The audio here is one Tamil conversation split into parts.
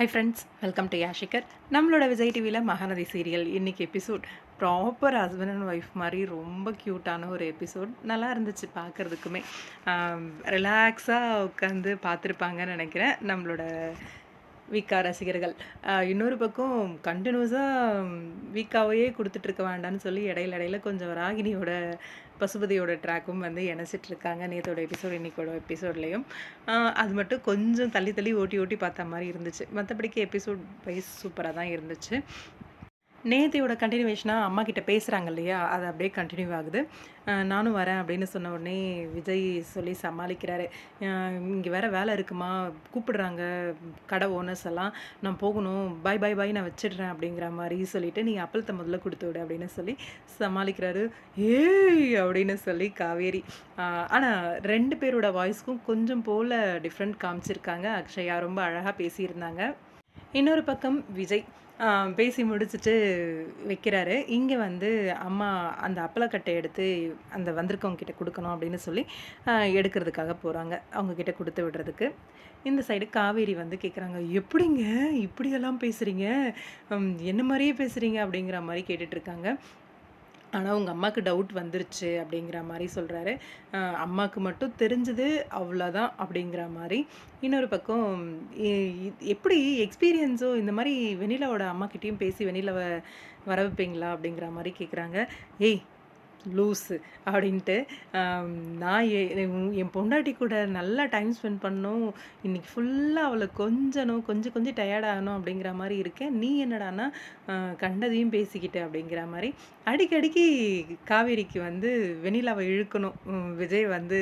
ஹை ஃப்ரெண்ட்ஸ் வெல்கம் டு யாஷிகர் நம்மளோட விஜய் டிவியில் மகாநதி சீரியல் இன்றைக்கி episode proper husband and wife மாதிரி ரொம்ப க்யூட்டான ஒரு எபிசோட் நல்லா இருந்துச்சு பார்க்குறதுக்குமே. ரிலாக்ஸாக உட்காந்து பார்த்துருப்பாங்கன்னு நினைக்கிறேன். நம்மளோட வீக்கா ரசிகர்கள். இன்னொரு பக்கம் கண்டினியூஸாக வீக்காவையே கொடுத்துட்ருக்க வேண்டாம்னு சொல்லி இடையில இடையில கொஞ்சம் ராகினியோட பசுபதியோட ட்ராக்கும் வந்து இணைச்சிட்ருக்காங்க. நேத்தோட எபிசோட் இன்னைக்கோட எபிசோட்லேயும் அது மட்டும் கொஞ்சம் தள்ளி தள்ளி ஓட்டி ஓட்டி பார்த்த மாதிரி இருந்துச்சு. மற்றபடிக்கு எபிசோட் வைஸ் சூப்பராக தான் இருந்துச்சு. நேத்தியோட கண்டினியூவேஷனாக அம்மா கிட்ட பேசுகிறாங்க இல்லையா? அது அப்படியே கண்டினியூ ஆகுது. நானும் வரேன் அப்படின்னு சொன்ன உடனே விஜய் சொல்லி சமாளிக்கிறாரு. இங்கே வேறு வேலை இருக்குமா? கூப்பிடுறாங்க கடை ஓனர்ஸ் எல்லாம். நான் போகணும். பாய் பாய் பாய் நான் வச்சிடுறேன் அப்படிங்கிற மாதிரி சொல்லிட்டு நீ அப்பளத்தை முதல்ல கொடுத்து விடு அப்படின்னு சொல்லி சமாளிக்கிறாரு. ஏய்! அப்படின்னு சொல்லி காவேரி. ஆனால் ரெண்டு பேரோட வாய்ஸ்க்கும் கொஞ்சம் போல் டிஃப்ரெண்ட் காமிச்சிருக்காங்க. அக்ஷயா ரொம்ப அழகாக பேசியிருந்தாங்க. இன்னொரு பக்கம் விஜய். பேசி முடிச்சுட்டு வைக்கிறாரு. இங்கே வந்து அம்மா அந்த அப்பளக்கட்டை எடுத்து அந்த வந்திருக்கவங்க கிட்ட கொடுக்கணும் அப்படின்னு சொல்லி எடுக்கிறதுக்காக போகிறாங்க அவங்கக்கிட்ட கொடுத்து விடுறதுக்கு. இந்த சைடு காவேரி வந்து கேட்குறாங்க எப்படிங்க? இப்படியெல்லாம் பேசுகிறீங்க என்ன மாதிரியே பேசுகிறீங்க அப்படிங்கிற மாதிரி கேட்டுட்ருக்காங்க ஆனால் உங்கள் அம்மாவுக்கு டவுட் வந்துருச்சு அப்படிங்கிற மாதிரி சொல்கிறாரு அம்மாவுக்கு மட்டும் தெரிஞ்சது அவ்வளோதான் அப்படிங்கிற மாதிரி. இன்னொரு பக்கம் எப்படி எக்ஸ்பீரியன்ஸோ இந்த மாதிரி வெனிலாவோட அம்மாக்கிட்டேயும் பேசி வெண்ணிலாவை வர வைப்பீங்களா அப்படிங்கிற மாதிரி கேட்குறாங்க ஏய் லூஸு அப்படின்ட்டு. நான் என் பொண்டாட்டி கூட நல்லா டைம் ஸ்பெண்ட் பண்ணோம் இன்னைக்கு ஃபுல்லாக அவளை கொஞ்சணும் கொஞ்சம் கொஞ்சம் டயர்ட் ஆகணும் அப்படிங்கிற மாதிரி இருக்கேன். நீ என்னடான்னா கண்டதையும் பேசிக்கிட்டு அப்படிங்கிற மாதிரி. அடிக்கடிக்கு காவேரிக்கு வந்து வெனிலாவை இழுக்கணும். விஜய் வந்து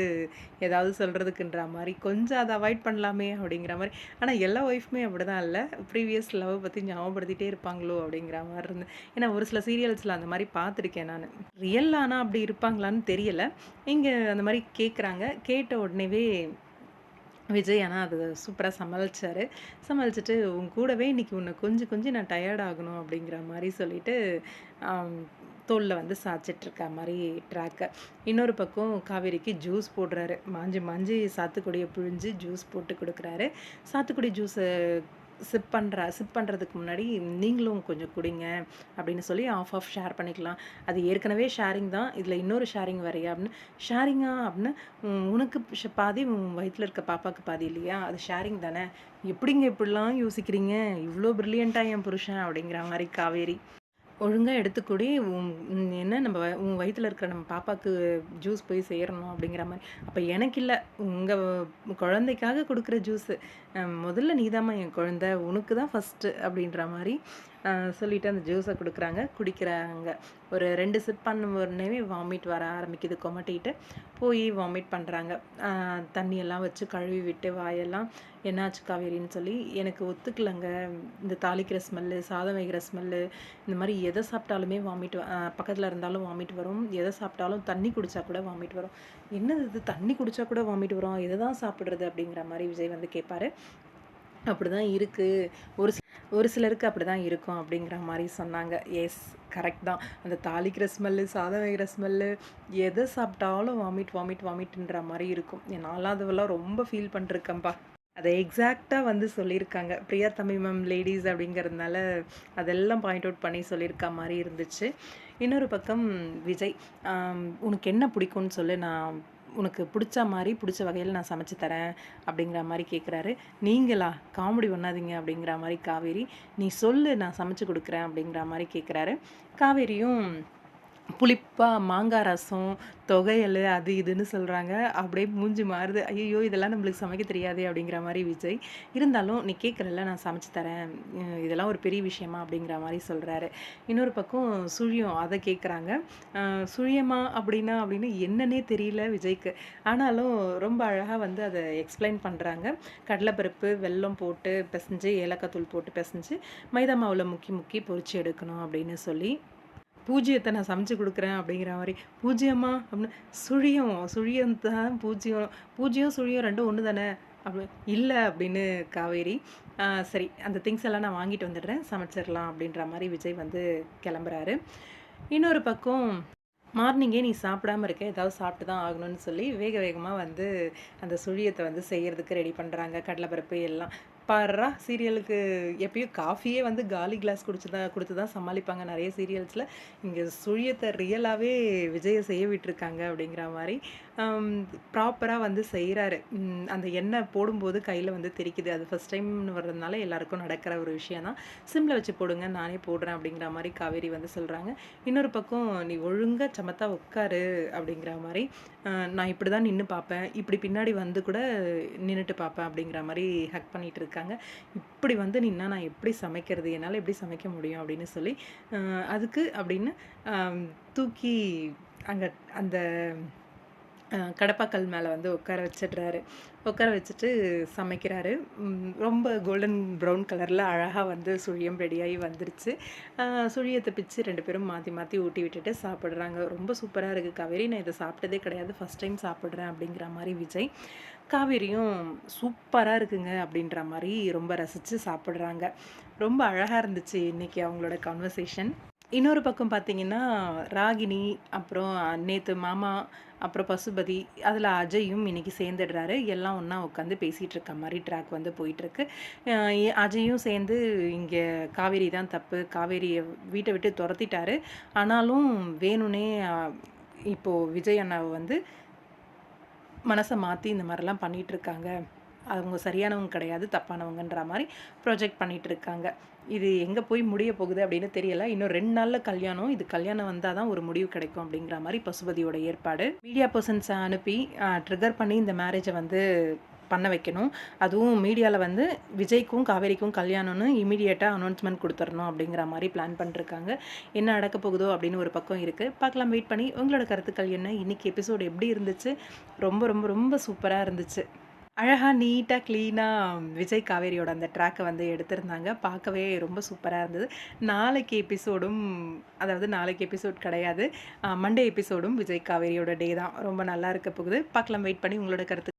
ஏதாவது சொல்கிறதுக்குன்ற மாதிரி கொஞ்சம் அதை அவாய்ட் பண்ணலாமே அப்படிங்கிற மாதிரி. ஆனால் எல்லா ஒய்ஃபுமே அப்படி தான் இல்லை. ப்ரீவியஸ் லவ் பற்றி ஞாபகப்படுத்திட்டே இருப்பாங்களோ அப்படிங்கிற மாதிரி இருந்து. ஏன்னா ஒரு சில சீரியல்ஸில் அந்த மாதிரி பார்த்துருக்கேன் நான். ரியல் ஆனால் அப்படி இருப்பாங்களான்னு தெரியல. இங்கே அந்த மாதிரி கேட்குறாங்க கேட்ட உடனேவே விஜய் ஆனால் அது சூப்பராக சமாளித்தார் சமாளிச்சுட்டு உன் கூடவே இன்னைக்கு உன்னை கொஞ்சம் கொஞ்சம் நான் டயர்ட் ஆகணும் அப்படிங்கிற மாதிரி சொல்லிட்டு தோளில் வந்து சாய்ச்சிட்ருக்க மாதிரி ட்ராக்கை இன்னொரு பக்கம் காவேரிக்கு ஜூஸ் போடுறாரு. மாஞ்சி மாஞ்சி சாத்துக்குடியை பிழிஞ்சு ஜூஸ் போட்டு கொடுக்குறாரு. சாத்துக்குடி ஜூஸை சிப் பண்ணுற சிப் பண்ணுறதுக்கு முன்னாடி நீங்களும் கொஞ்சம் குடிங்க அப்படின்னு சொல்லி ஆஃப் ஆஃப் ஷேர் பண்ணிக்கலாம். அது ஏற்கனவே ஷேரிங் தான். இதில் இன்னொரு ஷேரிங் வரையா அப்படின்னு ஷேரிங்கா அப்படின்னு உனக்கு பாதி உன் வயிற்றில் இருக்க பாப்பாவுக்கு பாதி இல்லையா? அது ஷேரிங் தானே. எப்படிங்க இப்படிலாம் யோசிக்கிறீங்க? இவ்வளோ ப்ரில்லியண்ட்டாக என் புருஷன் அப்படிங்கிற மாதிரி காவேரி. ஒழுங்காக எடுத்துக்கூடி உம் என்ன நம்ம வ- உன் வயிற்றில் இருக்கிற நம்ம பாப்பாவுக்கு ஜூஸ் போய் சேரணும் அப்படிங்கிற மாதிரி. அப்போ எனக்கு இல்லை உங்கள் குழந்தைக்காக கொடுக்குற ஜூஸு முதல்ல நீதாம்மா என் குழந்தை உனக்கு தான் ஃபஸ்ட்டு அப்படின்ற மாதிரி சொல்லிவிட்டு சொல்லிட்டு அந்த ஜூஸை கொடுக்குறாங்க. குடிக்கிறாங்க. ஒரு ரெண்டு சிப் பண்ண உடனே வாமிட் வர ஆரம்பிக்குது. கொமட்டிக்கிட்டு போய் வாமிட் பண்ணுறாங்க தண்ணியெல்லாம் வச்சு கழுவி விட்டு வாயெல்லாம் என்னாச்சு காவேரின்னு சொல்லி எனக்கு ஒத்துக்கலைங்க. இந்த தாளிக்கிற ஸ்மெல்லு சாதம் வைக்கிற ஸ்மெல்லு இந்த மாதிரி எதை சாப்பிட்டாலுமே வாமிட் பக்கத்தில் இருந்தாலும் வாமிட் வரும். எதை சாப்பிட்டாலும் தண்ணி குடித்தா கூட வாமிட் வரும். என்னது இது? தண்ணி குடித்தா கூட வாமிட் வரும். எதை தான் சாப்பிட்றது அப்படிங்கிற மாதிரி விஜய் வந்து கேட்பாரு அப்படிதான் இருக்குது ஒரு ஒரு சிலருக்கு அப்படி தான் இருக்கும் அப்படிங்கிற மாதிரி சொன்னாங்க. எஸ் கரெக்ட் தான். அந்த தாளிக்கிற ஸ்மெல்லு சாதம் வைக்கிற ஸ்மெல்லு எதை சாப்பிட்டாலும் வாமிட் வாமிட் வாமிட்ன்ற மாதிரி இருக்கும். நான்லாம் அதுவெல்லாம் ரொம்ப ஃபீல் பண்ணிருக்கேன்ப்பா அதை எக்ஸாக்டாக வந்து சொல்லியிருக்காங்க. பிரியா தமிழ் மேம் லேடிஸ் அப்படிங்கிறதுனால அதெல்லாம் பாயிண்ட் அவுட் பண்ணி சொல்லியிருக்க மாதிரி இருந்துச்சு. இன்னொரு பக்கம் விஜய் உனக்கு என்ன பிடிக்கும்னு சொல்லு நான் உனக்கு பிடிச்ச மாதிரி பிடிச்ச வகையில் நான் சமைச்சு தரேன் அப்படிங்கிற மாதிரி கேட்குறாரு நீங்களா? காமெடி பண்ணாதீங்க அப்படிங்கிற மாதிரி காவேரி நீ சொல்லு நான் சமைச்சு கொடுக்குறேன் அப்படிங்கிற மாதிரி கேட்குறாரு காவேரியும் புளிப்பாக மாங்காய் ரசம் தொகையல் அது இதுன்னு சொல்கிறாங்க அப்படியே மூஞ்சி மாறுது. ஐயோ இதெல்லாம் நம்மளுக்கு சமைக்க தெரியாதே அப்படிங்கிற மாதிரி விஜய். இருந்தாலும் நீ கேட்குறல நான் சமைச்சு தரேன். இதெல்லாம் ஒரு பெரிய விஷயமா அப்படிங்கிற மாதிரி சொல்கிறாரு இன்னொரு பக்கம் சுழியம் அதை கேட்குறாங்க சுழியமா அப்படின்னா அப்படின்னு என்னன்னே தெரியல விஜய்க்கு. ஆனாலும் ரொம்ப அழகாக வந்து அதை எக்ஸ்பிளைன் பண்ணுறாங்க கடலைப்பருப்பு வெல்லம் போட்டு பிசைஞ்சு ஏலக்காய் தூள் போட்டு பிசைஞ்சு மைதா மாவில் முக்கி முக்கி பொறிச்சு எடுக்கணும் அப்படின்னு சொல்லி பூஜ்ஜியத்தை நான் சமைச்சு கொடுக்குறேன் அப்படிங்கிற மாதிரி பூஜ்ஜியமா அப்படின்னு சுழியம் சுழியம் தான் பூஜ்ஜியம் பூஜ்ஜியம் சுழியம் ரெண்டும் ஒன்று தானே? அப்படி இல்லை அப்படின்னு காவேரி சரி அந்த திங்ஸ் எல்லாம் நான் வாங்கிட்டு வந்துடுறேன் சமைச்சிடலாம் அப்படின்ற மாதிரி விஜய் வந்து கிளம்புறாரு. இன்னொரு பக்கம் மார்னிங்கே நீ சாப்பிடாம இருக்க ஏதாவது சாப்பிட்டு தான் ஆகணும்னு சொல்லி வேக வேகமாக வந்து அந்த சுழியத்தை வந்து செய்கிறதுக்கு ரெடி பண்ணுறாங்க கடலைப்பருப்பு எல்லாம். பாடுறா சீரியலுக்கு எப்பயும் காஃபியே வந்து காலி கிளாஸ் குடிச்சு தான் கொடுத்து தான் சமாளிப்பாங்க நிறைய சீரியல்ஸில். இங்கே சுழியத்தை ரியலாகவே விஜயை செய்ய விட்டுருக்காங்க அப்படிங்கிற மாதிரி. ப்ராப்பராக வந்து செய்கிறாரு அந்த எண்ணெய் போடும்போது கையில் வந்து தெரிக்குது. அது ஃபஸ்ட் டைம்னு வர்றதுனால எல்லாருக்கும் நடக்கிற ஒரு விஷயம் தான். சிம்மில் வச்சு போடுங்க நானே போடுறேன் அப்படிங்கிற மாதிரி காவேரி வந்து சொல்கிறாங்க இன்னொரு பக்கம் நீ ஒழுங்காக சமத்தா உட்காரு அப்படிங்கிற மாதிரி நான் இப்படி தான் நின்று பார்ப்பேன். இப்படி பின்னாடி வந்து கூட நின்றுட்டு பார்ப்பேன் அப்படிங்கிற மாதிரி ஹக் பண்ணிகிட்டு இருக்காங்க. இப்படி வந்து நின்னா நான் எப்படி சமைக்கிறது? என்னால் எப்படி சமைக்க முடியும்? அப்படின்னு சொல்லி அதுக்கு அப்படின்னு தூக்கி அங்கே அந்த கடப்பாக்கல் மேலே வந்து உட்கார வச்சிடுறாரு. உட்கார வச்சுட்டு சமைக்கிறாரு. ரொம்ப கோல்டன் ப்ரௌன் கலரில் அழகாக வந்து சுழியம் ரெடியாகி வந்துருச்சு. சுழியை சுழியத்தை பிச்சு ரெண்டு பேரும் மாற்றி மாற்றி ஊட்டி விட்டுட்டு சாப்பிட்றாங்க. ரொம்ப சூப்பராக இருக்குது காவேரி நான் இதை சாப்பிட்டதே கிடையாது. ஃபஸ்ட் டைம் சாப்பிட்றேன் அப்படிங்கிற மாதிரி விஜய். காவேரியும் சூப்பராக இருக்குங்க அப்படின்ற மாதிரி ரொம்ப ரசித்து சாப்பிட்றாங்க. ரொம்ப அழகாக இருந்துச்சு இன்றைக்கி அவங்களோட கான்வர்சேஷன் இன்னொரு பக்கம் பார்த்தீங்கன்னா ராகினி அப்புறம் நேற்று மாமா அப்புறம் பசுபதி அதில் அஜயும் இன்னைக்கு சேர்ந்துடுறாரு. எல்லாம் ஒன்றா உட்காந்து பேசிகிட்டு இருக்க மாதிரி ட்ராக் வந்து போயிட்டுருக்கு. அஜயும் சேர்ந்து இங்கே காவேரி தான் தப்பு. காவேரியை வீட்டை விட்டு துரத்திட்டாரு. ஆனாலும் வேணும்னே இப்போது விஜய் அண்ணாவை வந்து மனசை மாற்றி இந்த மாதிரிலாம் பண்ணிகிட்ருக்காங்க இருக்காங்க. அவங்க சரியானவங்க கிடையாது தப்பானவங்கன்ற மாதிரி ப்ரொஜெக்ட் பண்ணிட்டு இருக்காங்க. இது எங்கே போய் முடிய போகுது அப்படின்னு தெரியல. இன்னும் ரெண்டு நாளில் கல்யாணம். இது கல்யாணம் வந்தால் தான் ஒரு முடிவு கிடைக்கும் அப்படிங்கிற மாதிரி பசுபதியோட ஏற்பாடு. மீடியா பர்சன்ஸை அனுப்பி ட்ரிகர் பண்ணி இந்த மேரேஜை வந்து பண்ண வைக்கணும். அதுவும் மீடியாவில் வந்து விஜய்க்கும் காவேரிக்கும் கல்யாணம்னு இமீடியட்டாக அனௌன்ஸ்மெண்ட் கொடுத்துடணும் அப்படிங்கிற மாதிரி பிளான் பண்ணிருக்காங்க. என்ன நடக்க போகுதோ அப்படின்னு ஒரு பக்கம் இருக்குது பார்க்கலாம் வெயிட் பண்ணி. உங்களோட கருத்துக்கள் என்ன? இன்னைக்கு எபிசோடு எப்படி இருந்துச்சு? ரொம்ப ரொம்ப ரொம்ப சூப்பராக இருந்துச்சு. அழகாக நீட்டாக க்ளீனாக விஜய் காவேரியோட அந்த ட்ராக்கை வந்து எடுத்திருந்தாங்க. பார்க்கவே ரொம்ப சூப்பராக இருந்தது. நாளைக்கு எபிசோடும் அதாவது நாளைக்கு எபிசோட் கிடையாது. மண்டே எபிசோடும் விஜய் காவேரியோட டே தான். ரொம்ப நல்லா இருக்க போகுது. பார்க்கலாம் வெயிட் பண்ணி உங்களோட கருத்து